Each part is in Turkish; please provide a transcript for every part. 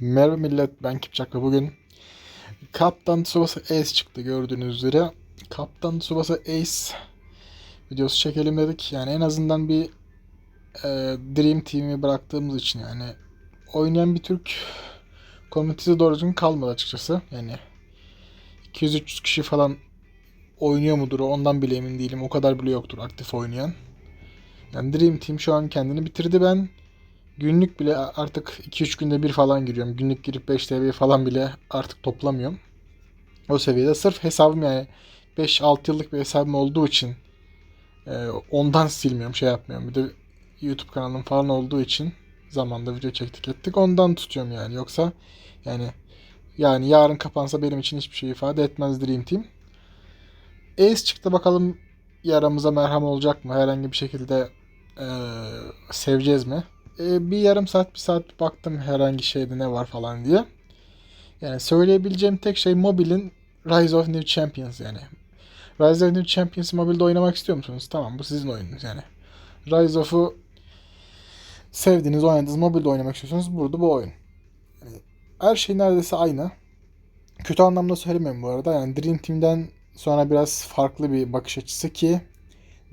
Merhaba millet ben Kipçak bugün Kaptan Tsubasa Ace çıktı gördüğünüz üzere. Kaptan Tsubasa Ace videosu çekelim dedik. Yani en azından bir e, Dream Team'i bıraktığımız için yani oynayan bir Türk komünitesi doğru düzgün kalmadı açıkçası. Yani 200-300 kişi falan oynuyor mudur ondan bile emin değilim. O kadar bile yoktur aktif oynayan. Yani Dream Team şu an kendini bitirdi ben. Günlük bile artık 2-3 günde bir falan giriyorum. Günlük girip 5 TL falan bile artık toplamıyorum. O seviyede sırf hesabım yani 5-6 yıllık bir hesabım olduğu için e, ondan silmiyorum şey yapmıyorum. Bir de YouTube kanalım falan olduğu için zamanda video çektik ettik. Ondan tutuyorum yani. Yoksa yani yani yarın kapansa benim için hiçbir şey ifade etmez Dream Team. Ace çıktı bakalım yaramıza merhem olacak mı? Herhangi bir şekilde e, seveceğiz mi? E, bir yarım saat bir saat baktım herhangi şeyde ne var falan diye. Yani söyleyebileceğim tek şey mobilin Rise of New Champions yani. Rise of New Champions mobilde oynamak istiyor musunuz? Tamam bu sizin oyununuz yani. Rise of'u sevdiğiniz, oynadığınız mobilde oynamak istiyorsanız burada bu oyun. Her şey neredeyse aynı. Kötü anlamda söylemiyorum bu arada. Yani Dream Team'den sonra biraz farklı bir bakış açısı ki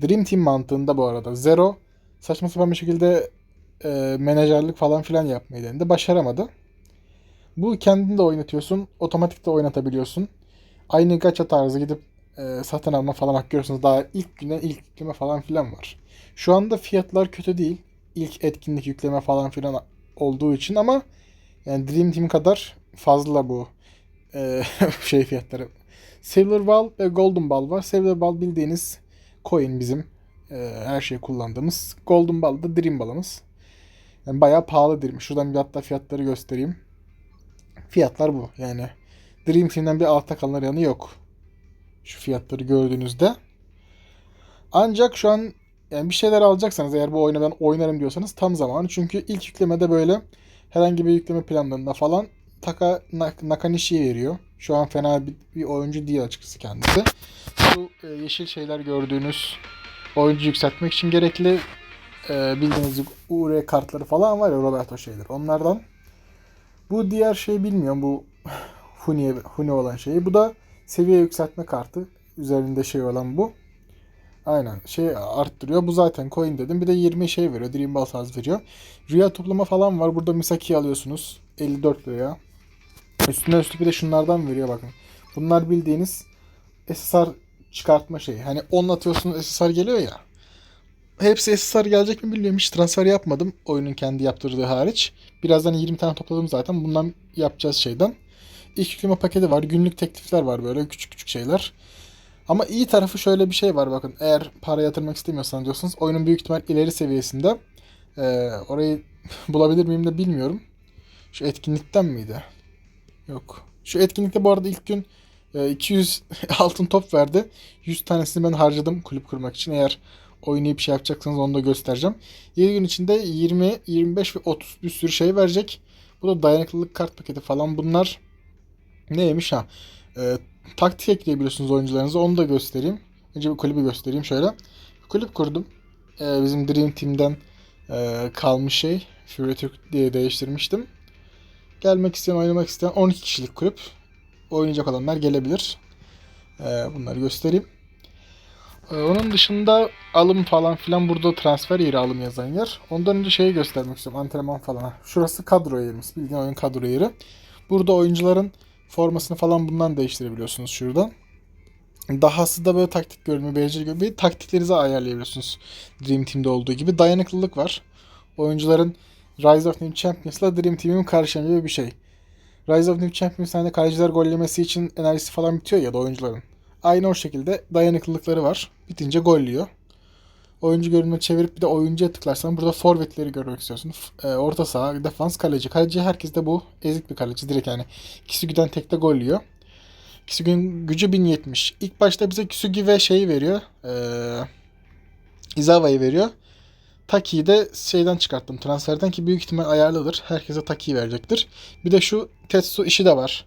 Dream Team mantığında bu arada Zero saçma sapan bir şekilde e, menajerlik falan filan yapmayı denedi. Başaramadı. Bu kendini de oynatıyorsun. Otomatik de oynatabiliyorsun. Aynı gacha tarzı gidip e, satın alma falan bak görüyorsunuz daha ilk günden ilk yükleme falan filan var. Şu anda fiyatlar kötü değil. İlk etkinlik yükleme falan filan olduğu için ama yani Dream Team kadar fazla bu e, şey fiyatları. Silver Ball ve Golden Ball var. Silver Ball bildiğiniz coin bizim e, her şey kullandığımız. Golden Ball da Dream Ball'ımız. Yani bayağı pahalı Dream. Şuradan bir hatta fiyatları göstereyim. Fiyatlar bu. Yani Dream Team'den bir altta kalan yanı yok. Şu fiyatları gördüğünüzde. Ancak şu an yani bir şeyler alacaksanız eğer bu oyunu ben oynarım diyorsanız tam zamanı. Çünkü ilk yüklemede böyle herhangi bir yükleme planlarında falan Taka Nakanishi veriyor. Şu an fena bir, bir oyuncu değil açıkçası kendisi. Bu e, yeşil şeyler gördüğünüz oyuncu yükseltmek için gerekli e, bildiğiniz UR kartları falan var ya Roberto şeyler. Onlardan. Bu diğer şey bilmiyorum bu Huni, Huni olan şeyi. Bu da seviye yükseltme kartı. Üzerinde şey olan bu. Aynen şey arttırıyor. Bu zaten coin dedim. Bir de 20 şey veriyor. Dream Ball tarzı veriyor. Rüya toplama falan var. Burada Misaki alıyorsunuz. 54 liraya. Üstüne üstlük bir de şunlardan veriyor bakın. Bunlar bildiğiniz SSR çıkartma şeyi. Hani 10 atıyorsunuz SSR geliyor ya. Hepsi SSR gelecek mi bilmiyorum. Hiç transfer yapmadım. Oyunun kendi yaptırdığı hariç. Birazdan 20 tane topladım zaten. Bundan yapacağız şeyden. İlk yükleme paketi var. Günlük teklifler var böyle küçük küçük şeyler. Ama iyi tarafı şöyle bir şey var bakın. Eğer para yatırmak istemiyorsanız diyorsanız oyunun büyük ihtimal ileri seviyesinde. Ee, orayı bulabilir miyim de bilmiyorum. Şu etkinlikten miydi? Yok. Şu etkinlikte bu arada ilk gün e, 200 altın top verdi. 100 tanesini ben harcadım kulüp kurmak için. Eğer oynayıp şey yapacaksanız onu da göstereceğim. 7 gün içinde 20, 25 ve 30 bir sürü şey verecek. Bu da dayanıklılık kart paketi falan. Bunlar neymiş ha? E, taktik ekleyebiliyorsunuz oyuncularınıza. Onu da göstereyim. Önce bir kulübü göstereyim şöyle. Kulüp kurdum. E, bizim Dream Team'den e, kalmış şey. Fury Türk diye değiştirmiştim. Gelmek isteyen, oynamak isteyen 12 kişilik kulüp. Oynayacak olanlar gelebilir. E, bunları göstereyim. E, onun dışında alım falan filan burada transfer yeri alım yazan yer. Ondan önce şeyi göstermek istiyorum. Antrenman falan. Şurası kadro yerimiz. Bildiğin oyun kadro yeri. Burada oyuncuların formasını falan bundan değiştirebiliyorsunuz şuradan. Dahası da böyle taktik görünümü, beceri gibi taktiklerinizi ayarlayabiliyorsunuz. Dream Team'de olduğu gibi. Dayanıklılık var. Oyuncuların Rise of New Champions'la Dream Team'in karşılaştığı bir şey. Rise of New Champions hani kaleciler gollemesi için enerjisi falan bitiyor ya da oyuncuların. Aynı o şekilde dayanıklılıkları var. Bitince gollüyor. Oyuncu görünümü çevirip bir de oyuncuya tıklarsan burada forvetleri görmek istiyorsun. E, orta saha, defans, kaleci. Kaleci herkes de bu. Ezik bir kaleci direkt yani. Kisugi'den tekte gol yiyor. Kisugi'nin gücü 1070. İlk başta bize Kisugi ve şeyi veriyor. E, Izawa'yı veriyor. Taki'yi de şeyden çıkarttım transferden ki büyük ihtimal ayarlıdır. Herkese Taki'yi verecektir. Bir de şu Tetsu işi de var.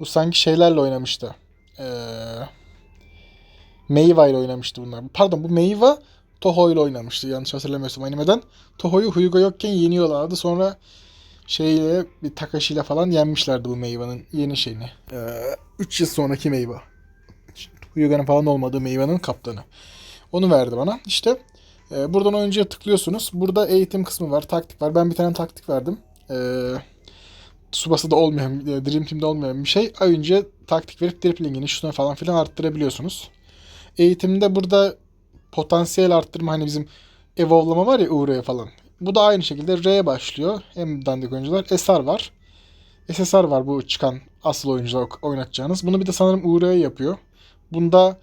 Bu sanki şeylerle oynamıştı. Eee Meiwa ile oynamıştı bunlar. Pardon bu Meiwa Toho ile oynamıştı yanlış hatırlamıyorsam animeden. Toho'yu Huyuga yokken yeniyorlardı. Sonra şeyle bir Takashi ile falan yenmişlerdi bu Meyva'nın yeni şeyini. 3 yıl sonraki Meyva. Hyuga'nın falan olmadığı Meyva'nın kaptanı. Onu verdi bana. İşte e, buradan oyuncuya tıklıyorsunuz. Burada eğitim kısmı var, taktik var. Ben bir tane taktik verdim. E, Tsubasa'da olmayan, e, Dream Team'de olmayan bir şey. Oyuncuya taktik verip driplingini, şutunu falan filan arttırabiliyorsunuz. Eğitimde burada potansiyel arttırma hani bizim evolvlama var ya Uğur'ya falan. Bu da aynı şekilde R başlıyor. Hem dandik oyuncular. SR var. SSR var bu çıkan asıl oyuncular oynatacağınız. Bunu bir de sanırım Uğur'ya yapıyor. Bunda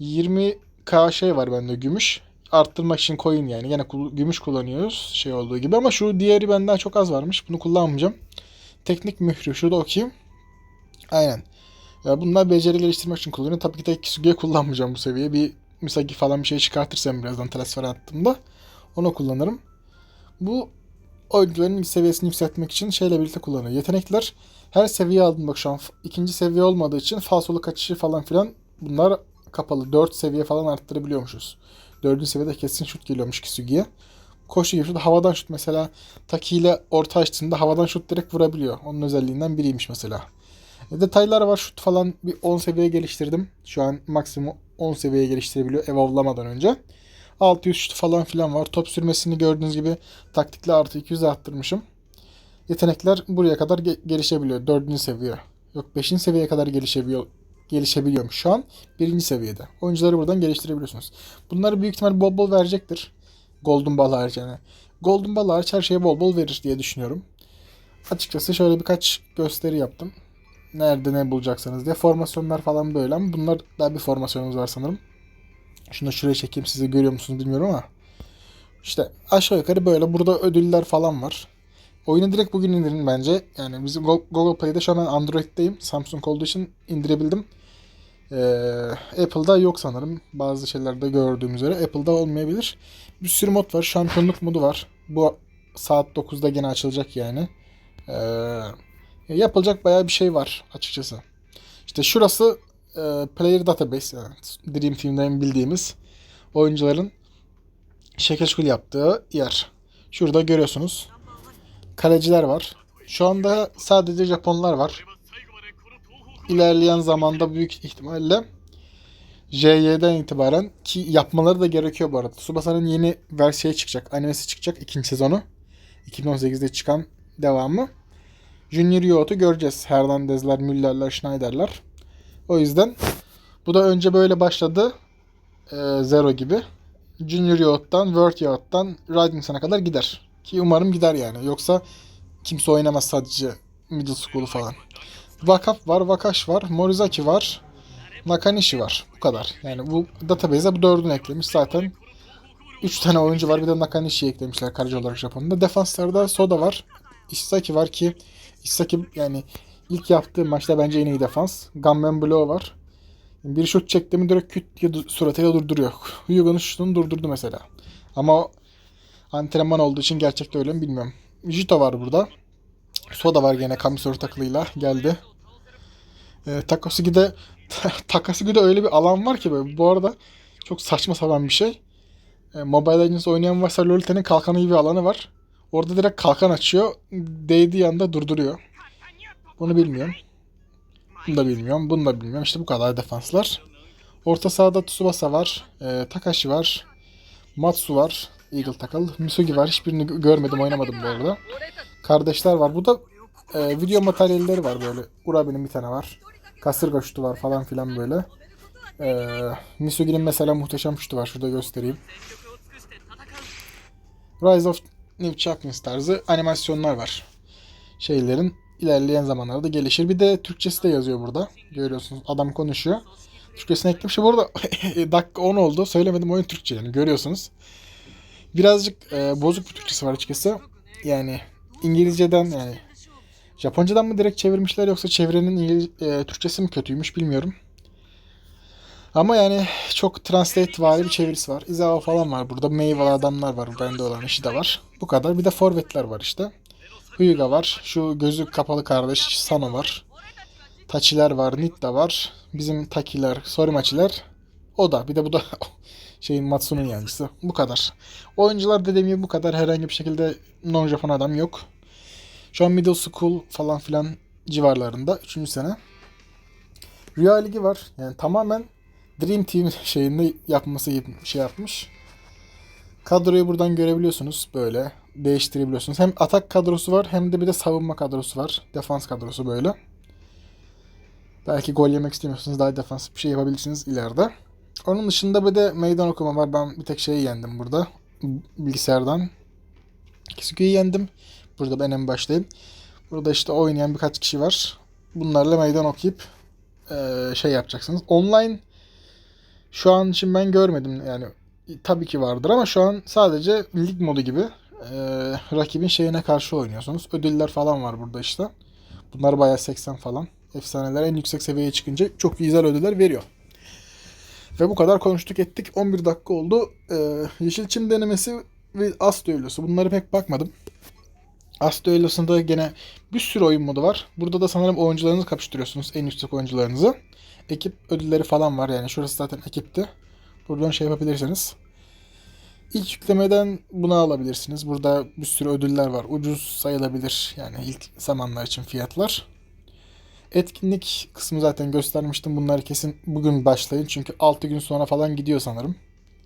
20k şey var bende gümüş. Arttırmak için coin yani. Yine gümüş kullanıyoruz şey olduğu gibi ama şu diğeri benden çok az varmış. Bunu kullanmayacağım. Teknik mührü. Şurada okuyayım. Aynen. Ya bunlar beceri geliştirmek için kullanıyorum. Tabii ki de Kisugi'ye kullanmayacağım bu seviye. Bir Misagi falan bir şey çıkartırsam birazdan transfer attığımda onu kullanırım. Bu oyuncuların seviyesini yükseltmek için şeyle birlikte kullanıyor. Yetenekler her seviye aldım bak şu an ikinci seviye olmadığı için falsolu kaçışı falan filan bunlar kapalı. 4 seviye falan arttırabiliyormuşuz. 4. seviyede kesin şut geliyormuş Kisugi'ye. Koşu gibi şut havadan şut mesela Taki orta açtığında havadan şut direkt vurabiliyor. Onun özelliğinden biriymiş mesela. E, detaylar var şut falan bir 10 seviye geliştirdim. Şu an maksimum 10 seviye geliştirebiliyor evolvlamadan önce. 600 şut falan filan var. Top sürmesini gördüğünüz gibi taktikle artı 200 arttırmışım. Yetenekler buraya kadar ge- gelişebiliyor. 4. seviye. Yok 5. seviyeye kadar gelişebiliyor gelişebiliyormuş şu an. 1. seviyede. Oyuncuları buradan geliştirebiliyorsunuz. Bunları büyük ihtimal bol bol verecektir. Golden Ball hariç. Golden Ball hariç her şeye bol bol verir diye düşünüyorum. Açıkçası şöyle birkaç gösteri yaptım. Nerede ne bulacaksanız diye. Formasyonlar falan böyle ama bunlar daha bir formasyonumuz var sanırım. Şunu şuraya çekeyim size görüyor musunuz bilmiyorum ama. İşte aşağı yukarı böyle. Burada ödüller falan var. Oyunu direkt bugün indirin bence. Yani bizim Go- Google Play'de şu an Android'deyim. Samsung olduğu için indirebildim. Ee, Apple'da yok sanırım. Bazı şeylerde gördüğüm üzere. Apple'da olmayabilir. Bir sürü mod var. Şampiyonluk modu var. Bu saat 9'da gene açılacak yani. Ee, yapılacak bayağı bir şey var açıkçası. İşte şurası e, Player Database yani Dream Team'den bildiğimiz oyuncuların şekil yaptığı yer. Şurada görüyorsunuz. Kaleciler var. Şu anda sadece Japonlar var. İlerleyen zamanda büyük ihtimalle JY'den itibaren ki yapmaları da gerekiyor bu arada. Tsubasa'nın yeni versiyonu çıkacak. Animesi çıkacak ikinci sezonu. 2018'de çıkan devamı. Junior Yout'u göreceğiz. Hernandez'ler, Müller'ler, Schneider'ler. O yüzden bu da önce böyle başladı. Ee, Zero gibi. Junior Yacht'tan, World Yacht'tan Ridington'a kadar gider. Ki umarım gider yani. Yoksa kimse oynamaz sadece Middle School'u falan. Vakaf var, Vakash var, Morizaki var, Nakanishi var. Bu kadar. Yani bu database'e bu dördünü eklemiş zaten. 3 tane oyuncu var bir de Nakanishi'yi eklemişler kaleci olarak Japon'da. Defanslarda Soda var. Isaki var ki Isaki yani ilk yaptığı maçta bence en iyi defans. Gunman Blow var. Bir şut çekti mi direkt küt diye suratıyla durduruyor. Hyuga'nın şutunu durdurdu mesela. Ama antrenman olduğu için gerçekte öyle mi bilmiyorum. Jito var burada. Soda var gene Kamisori takılıyla geldi. E, Takasugi'de Takasugi'de öyle bir alan var ki böyle. Bu arada çok saçma sapan bir şey. E, Mobile Legends oynayan varsa Lolita'nın kalkanı gibi bir alanı var. Orada direkt kalkan açıyor. Değdiği anda durduruyor. Bunu bilmiyorum. Bunu da bilmiyorum. Bunu da bilmiyorum. İşte bu kadar defanslar. Orta sahada Tsubasa var. E, Takashi var. Matsu var. Eagle takıl. Misugi var. Hiçbirini gö- görmedim oynamadım bu arada. Kardeşler var. Burada e, video materyalleri var böyle. Urabi'nin bir tane var. Kasırga şutu var falan filan böyle. E, Misugi'nin mesela muhteşem şutu var. Şurada göstereyim. Rise of New Champions tarzı animasyonlar var. Şeylerin ilerleyen zamanlarda gelişir. Bir de Türkçesi de yazıyor burada. Görüyorsunuz adam konuşuyor. Türkçesini eklemiş. Bu arada dakika 10 oldu. Söylemedim oyun Türkçe yani görüyorsunuz. Birazcık e, bozuk bir Türkçesi var açıkçası. Yani İngilizceden yani Japoncadan mı direkt çevirmişler yoksa çevrenin İngiliz, e, Türkçesi mi kötüymüş bilmiyorum. Ama yani çok translate vari bir çevirisi var. Izawa falan var burada. Meyveli adamlar var. Bende olan işi de var. Bu kadar. Bir de forvetler var işte. Hyuga var. Şu gözü kapalı kardeş Sano var. Tachiler var. Nitta var. Bizim Takiler, Sorimachiler. O da. Bir de bu da şeyin Matsu'nun yancısı. Bu kadar. Oyuncular dediğim gibi bu kadar. Herhangi bir şekilde non-Japon adam yok. Şu an middle school falan filan civarlarında. 3. sene. Rüya Ligi var. Yani tamamen Dream Team şeyinde yapması şey yapmış. Kadroyu buradan görebiliyorsunuz böyle. Değiştirebiliyorsunuz. Hem atak kadrosu var hem de bir de savunma kadrosu var. Defans kadrosu böyle. Belki gol yemek istemiyorsanız daha defansif bir şey yapabilirsiniz ileride. Onun dışında bir de meydan okuma var. Ben bir tek şeyi yendim burada. Bilgisayardan. Kisuke'yi yendim. Burada ben en baştayım. Burada işte oynayan birkaç kişi var. Bunlarla meydan okuyup şey yapacaksınız. Online şu an için ben görmedim yani tabii ki vardır ama şu an sadece lig modu gibi eee, rakibin şeyine karşı oynuyorsunuz. Ödüller falan var burada işte. Bunlar bayağı 80 falan. Efsaneler en yüksek seviyeye çıkınca çok güzel ödüller veriyor. Ve bu kadar konuştuk ettik. 11 dakika oldu. Ee, Yeşilçim denemesi ve As düellosu. Bunlara pek bakmadım. As düellosunda gene bir sürü oyun modu var. Burada da sanırım oyuncularınızı kapıştırıyorsunuz. En yüksek oyuncularınızı. Ekip ödülleri falan var yani. Şurası zaten ekipti. Buradan şey yapabilirsiniz. İlk yüklemeden bunu alabilirsiniz. Burada bir sürü ödüller var. Ucuz sayılabilir yani ilk zamanlar için fiyatlar. Etkinlik kısmı zaten göstermiştim. Bunlar kesin bugün başlayın. Çünkü 6 gün sonra falan gidiyor sanırım.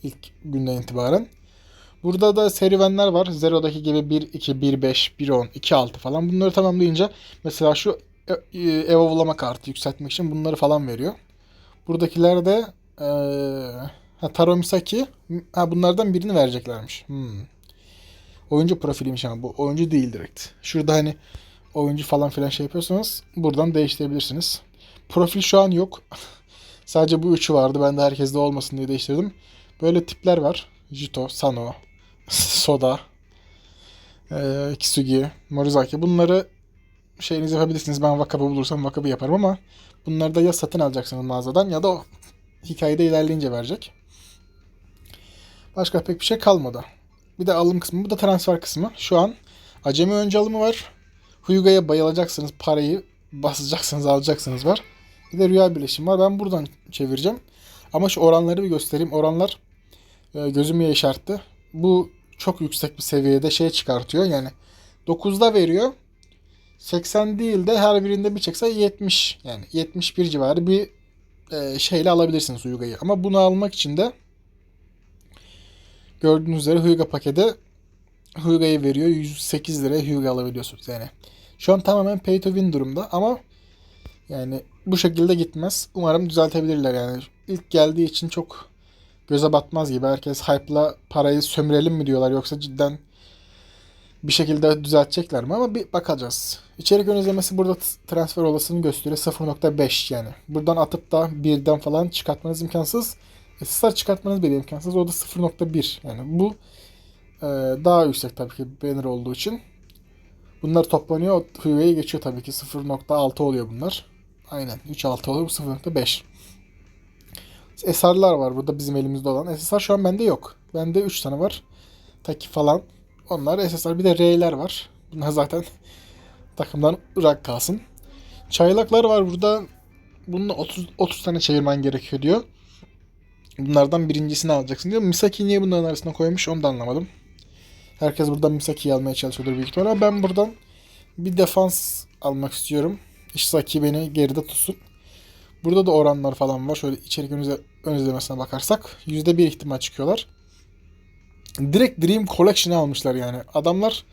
İlk günden itibaren. Burada da serüvenler var. Zero'daki gibi 1, 2, 1, 5, 1, 10, 2, 6 falan. Bunları tamamlayınca mesela şu ev avlama kartı yükseltmek için bunları falan veriyor. Buradakiler de ha, Taro Misaki ha, bunlardan birini vereceklermiş. Hmm. Oyuncu profiliymiş ama bu oyuncu değil direkt. Şurada hani oyuncu falan filan şey yapıyorsanız buradan değiştirebilirsiniz. Profil şu an yok. Sadece bu üçü vardı. Ben de herkeste olmasın diye değiştirdim. Böyle tipler var. Jito, Sano, Soda, eee, Kisugi, Morizaki. Bunları şeyiniz yapabilirsiniz. Ben vakabı bulursam vakabı yaparım ama bunları da ya satın alacaksınız mağazadan ya da o hikayede ilerleyince verecek. Başka pek bir şey kalmadı. Bir de alım kısmı. Bu da transfer kısmı. Şu an acemi önce alımı var. Huyuga'ya bayılacaksınız. Parayı basacaksınız, alacaksınız var. Bir de rüya birleşimi var. Ben buradan çevireceğim. Ama şu oranları bir göstereyim. Oranlar e, gözümü yaşarttı. Bu çok yüksek bir seviyede şey çıkartıyor. Yani 9'da veriyor. 80 değil de her birinde bir çekse 70 yani 71 civarı bir e, şeyle alabilirsiniz Huyuga'yı. Ama bunu almak için de gördüğünüz üzere Huyuga paketi Huyuga'yı veriyor. 108 liraya Huyuga alabiliyorsunuz yani. Şu an tamamen pay to win durumda ama yani bu şekilde gitmez. Umarım düzeltebilirler yani. İlk geldiği için çok göze batmaz gibi. Herkes hype'la parayı sömürelim mi diyorlar yoksa cidden bir şekilde düzeltecekler mi ama bir bakacağız. İçerik ön izlemesi burada transfer olasılığını gösteriyor 0.5 yani. Buradan atıp da birden falan çıkartmanız imkansız. SSR çıkartmanız bile imkansız. O da 0.1 yani bu e, daha yüksek tabii ki banner olduğu için. Bunlar toplanıyor. Huawei'ye geçiyor tabii ki. 0.6 oluyor bunlar. Aynen. 3.6 oluyor. Bu 0.5. SR'lar var burada bizim elimizde olan. SSR şu an bende yok. Bende 3 tane var. Taki falan. Onlar SSR. Bir de R'ler var. Bunlar zaten takımdan ırak kalsın. Çaylaklar var burada. Bununla 30, 30 tane çevirmen gerekiyor diyor. Bunlardan birincisini alacaksın diyor. Misaki niye bunların arasına koymuş onu da anlamadım. Herkes buradan Misaki'yi almaya çalışıyordur büyük ihtimalle. Ben buradan bir defans almak istiyorum. Ishizaki beni geride tutsun. Burada da oranlar falan var. Şöyle içerik ön, ön izlemesine bakarsak. %1 ihtimal çıkıyorlar. Direkt Dream Collection'ı almışlar yani. Adamlar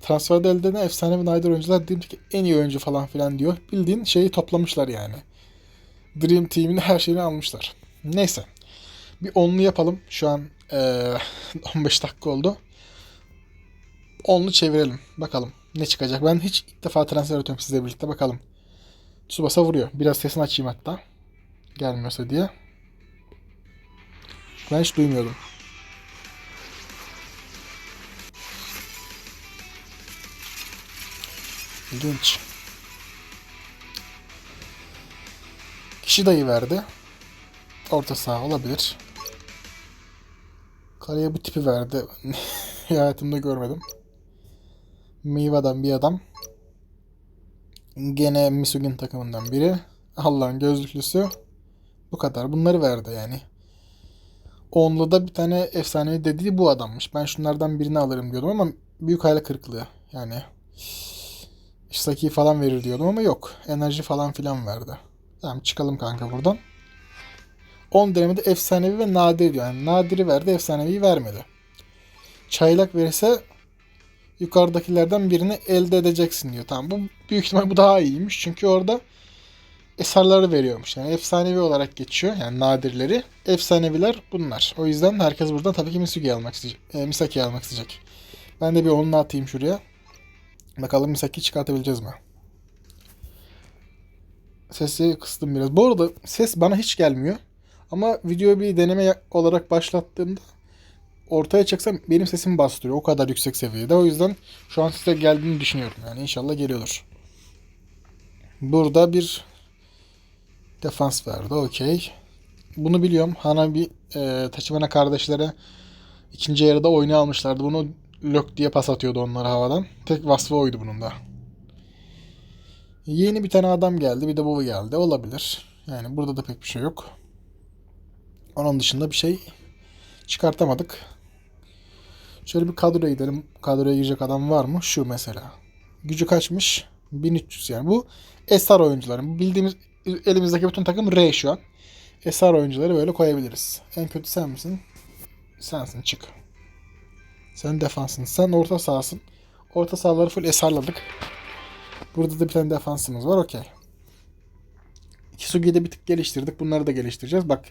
transferde elde edilen efsane ve nadir oyuncular Dream'deki en iyi oyuncu falan filan diyor. Bildiğin şeyi toplamışlar yani. Dream Team'in her şeyini almışlar. Neyse. Bir onlu yapalım. Şu an eee, 15 dakika oldu. Onlu çevirelim. Bakalım ne çıkacak. Ben hiç ilk defa transfer atıyorum sizle birlikte. Bakalım. Tsubasa vuruyor. Biraz sesini açayım hatta. Gelmiyorsa diye. Ben hiç duymuyordum. İlginç. Kişi dayı verdi. Orta saha olabilir. Kaleye bu tipi verdi. Hayatımda görmedim. Miva'dan bir adam. Gene Misugin takımından biri. Allah'ın gözlüklüsü. Bu kadar. Bunları verdi yani. Onlu da bir tane efsane dediği bu adammış. Ben şunlardan birini alırım diyordum ama büyük hayal kırıklığı. Yani Isaki falan verir diyordum ama yok. Enerji falan filan verdi. Tamam çıkalım kanka buradan. 10 denemede efsanevi ve nadir diyor. Yani nadiri verdi, efsaneviyi vermedi. Çaylak verirse yukarıdakilerden birini elde edeceksin diyor. Tamam bu büyük ihtimal bu daha iyiymiş. Çünkü orada eserleri veriyormuş. Yani efsanevi olarak geçiyor. Yani nadirleri. Efsaneviler bunlar. O yüzden herkes buradan tabii ki Misugi almak isteyecek. E, Misaki almak isteyecek. Ben de bir onunla atayım şuraya. Bakalım Misaki çıkartabileceğiz mi? Sesi kıstım biraz. Bu arada ses bana hiç gelmiyor. Ama videoyu bir deneme olarak başlattığımda ortaya çıksam benim sesim bastırıyor. O kadar yüksek seviyede. O yüzden şu an size geldiğini düşünüyorum. Yani inşallah geliyordur. Burada bir defans verdi. Okey. Bunu biliyorum. Hanabi e, Taçimana kardeşlere ikinci yarıda oyunu almışlardı. Bunu lök diye pas atıyordu onlara havadan. Tek vasfı oydu bunun da. Yeni bir tane adam geldi. Bir de bu geldi. Olabilir. Yani burada da pek bir şey yok. Onun dışında bir şey çıkartamadık. Şöyle bir kadroya gidelim. Kadroya girecek adam var mı? Şu mesela. Gücü kaçmış? 1300 yani. Bu SR oyuncuları. Bu Bildiğimiz elimizdeki bütün takım R şu an. SR oyuncuları böyle koyabiliriz. En kötü sen misin? Sensin çık. Sen defansın. Sen orta sahasın. Orta sahaları full SR'ladık. Burada da bir tane defansımız var. Okey. Kisugi'yi de bir tık geliştirdik. Bunları da geliştireceğiz. Bak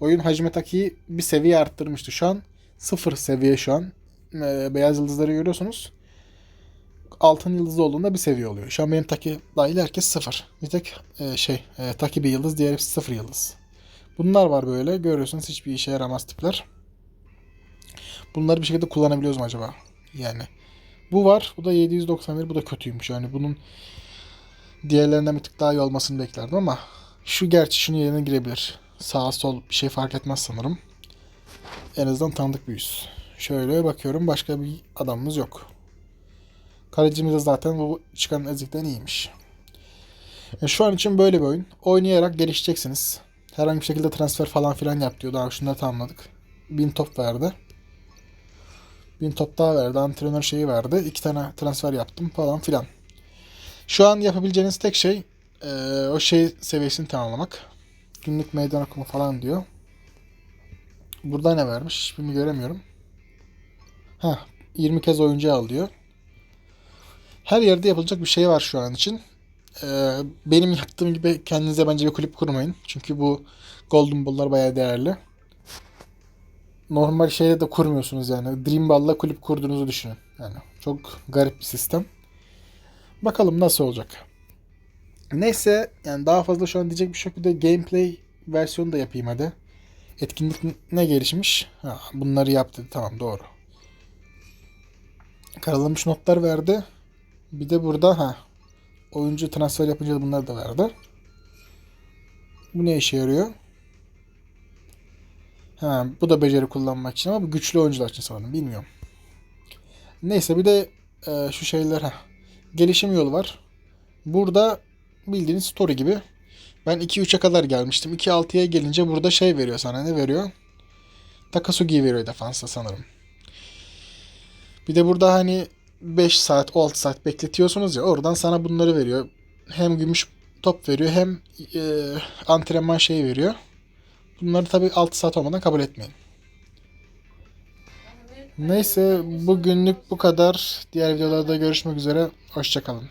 oyun Hajime Taki'yi bir seviye arttırmıştı. Şu an sıfır seviye şu an. Ee, beyaz yıldızları görüyorsunuz. Altın yıldız olduğunda bir seviye oluyor. Şu an benim Taki dahil herkes sıfır. Bir tek e, şey e, Taki bir yıldız diğer hepsi sıfır yıldız. Bunlar var böyle. Görüyorsunuz hiçbir işe yaramaz tipler. Bunları bir şekilde kullanabiliyoruz mu acaba? Yani bu var. Bu da 791. Bu da kötüymüş. Yani bunun diğerlerinden bir tık daha iyi olmasını beklerdim ama şu gerçi şunun yerine girebilir. Sağ sol bir şey fark etmez sanırım. En azından tanıdık bir yüz. Şöyle bakıyorum başka bir adamımız yok. Kalecimiz de zaten bu çıkan ezikten iyiymiş. E, şu an için böyle bir oyun. Oynayarak gelişeceksiniz. Herhangi bir şekilde transfer falan filan yap diyor. Daha şunları tamamladık. 1000 top verdi. 1000 top daha verdi. Antrenör şeyi verdi. İki tane transfer yaptım falan filan. Şu an yapabileceğiniz tek şey e, o şey seviyesini tamamlamak. Günlük meydan okuma falan diyor. Burada ne vermiş? Hiçbirini göremiyorum. Ha, 20 kez oyuncu al diyor. Her yerde yapılacak bir şey var şu an için. Ee, benim yaptığım gibi kendinize bence bir kulüp kurmayın. Çünkü bu Golden Ball'lar bayağı değerli. Normal şeyde de kurmuyorsunuz yani. Dream Ball'la kulüp kurduğunuzu düşünün. Yani çok garip bir sistem. Bakalım nasıl olacak. Neyse yani daha fazla şu an diyecek bir şey yok. Bir de gameplay versiyonu da yapayım hadi. Etkinlik ne gelişmiş? Ha, bunları yaptı. Tamam doğru. Karalamış notlar verdi. Bir de burada ha oyuncu transfer yapınca bunları da verdi. Bu ne işe yarıyor? Ha, bu da beceri kullanmak için ama bu güçlü oyuncular için sanırım. Bilmiyorum. Neyse bir de e, şu şeyler ha. Gelişim yolu var. Burada bildiğiniz story gibi. Ben 2-3'e kadar gelmiştim. 2-6'ya gelince burada şey veriyor sana. Ne veriyor? Takasugi veriyor defansta sanırım. Bir de burada hani 5 saat, 6 saat bekletiyorsunuz ya oradan sana bunları veriyor. Hem gümüş top veriyor hem e, antrenman şeyi veriyor. Bunları tabii 6 saat olmadan kabul etmeyin. Neyse bugünlük bu kadar. Diğer videolarda görüşmek üzere. Hoşçakalın.